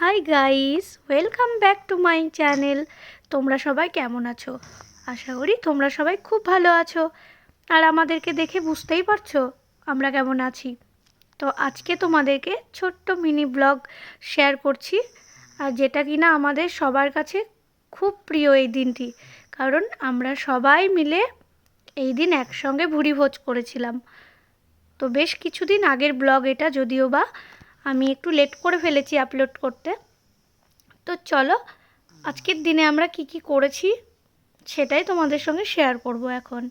Hi guys welcome back to my channel তোমরা সবাই কেমন আছো? আশা করি তোমরা সবাই খুব ভালো আছো। আর আমাদেরকে দেখে বুঝতেই পারছ আমরা কেমন আছি। তো আজকে তোমাদেরকে ছোট্ট মিনি ব্লগ শেয়ার করছি। আর যেটা কিনা আমাদের সবার কাছে খুব প্রিয় এই দিনটি। কারণ আমরা সবাই মিলে এই দিন একসঙ্গে ভুড়ি ভোজ করেছিলাম। তো বেশ কিছুদিন আগের ব্লগ এটা যদিও বা আমি একটু লেট করে ফেলেছি আপলোড করতে। তো চলো, আজকের দিনে আমরা কি কি করেছি সেটাই তোমাদের সঙ্গে শেয়ার করব এখন।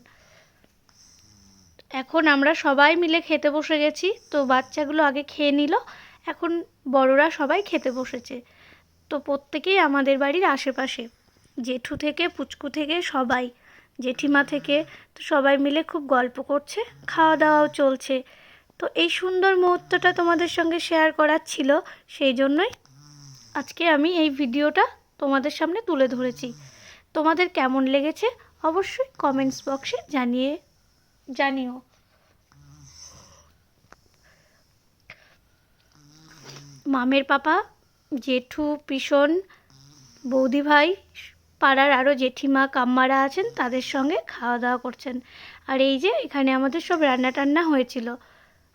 এখন আমরা সবাই মিলে খেতে বসে গেছি, তো বাচ্চাগুলো আগে খেয়ে নিল, এখন বড়রা সবাই খেতে বসেছে। তো প্রত্যেকেই আমাদের বাড়ির আশেপাশে, জেঠু থেকে, পুচকু থেকে, সবাই, জেঠিমা থেকে, তো সবাই মিলে খুব গল্প করছে খাওয়া দাওয়াও চলছে। তো এই সুন্দর মুহূর্তটা তোমাদের সঙ্গে শেয়ার করার ছিল, সেই জন্যই আজকে আমি এই ভিডিওটা তোমাদের সামনে তুলে ধরেছি। তোমাদের কেমন লেগেছে অবশ্যই কমেন্টস বক্সে জানিয়ে, জানিও। মামের পাপা, জেঠু, পিসন, বৌদি ভাই, পাড়ার আরও জেঠিমা, কাম্মারা আছেন, তাদের সঙ্গে খাওয়া দাওয়া করছেন। আর এই যে এখানে আমাদের সব রান্না টান্না হয়েছিল।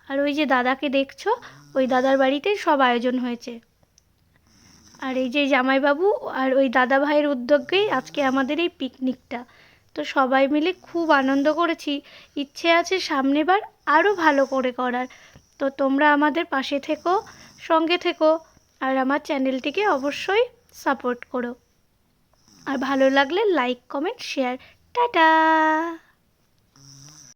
আর ওই যে দাদাকে দেখছ, ওই দাদার বাড়িতেই সব আয়োজন হয়েছে। আর এই যে জামাইবাবু আর ওই দাদা ভাইয়ের উদ্যোগেই আজকে আমাদের এই পিকনিকটা। তো সবাই মিলে খুব আনন্দ করেছি। ইচ্ছে আছে সামনেবার আরও ভালো করে করার। তো তোমরা আমাদের পাশে থেকো, সঙ্গে থেকো, আর আমার চ্যানেলটিকে অবশ্যই সাপোর্ট করো। আর ভালো লাগলে লাইক, কমেন্ট, শেয়ার। টাটা!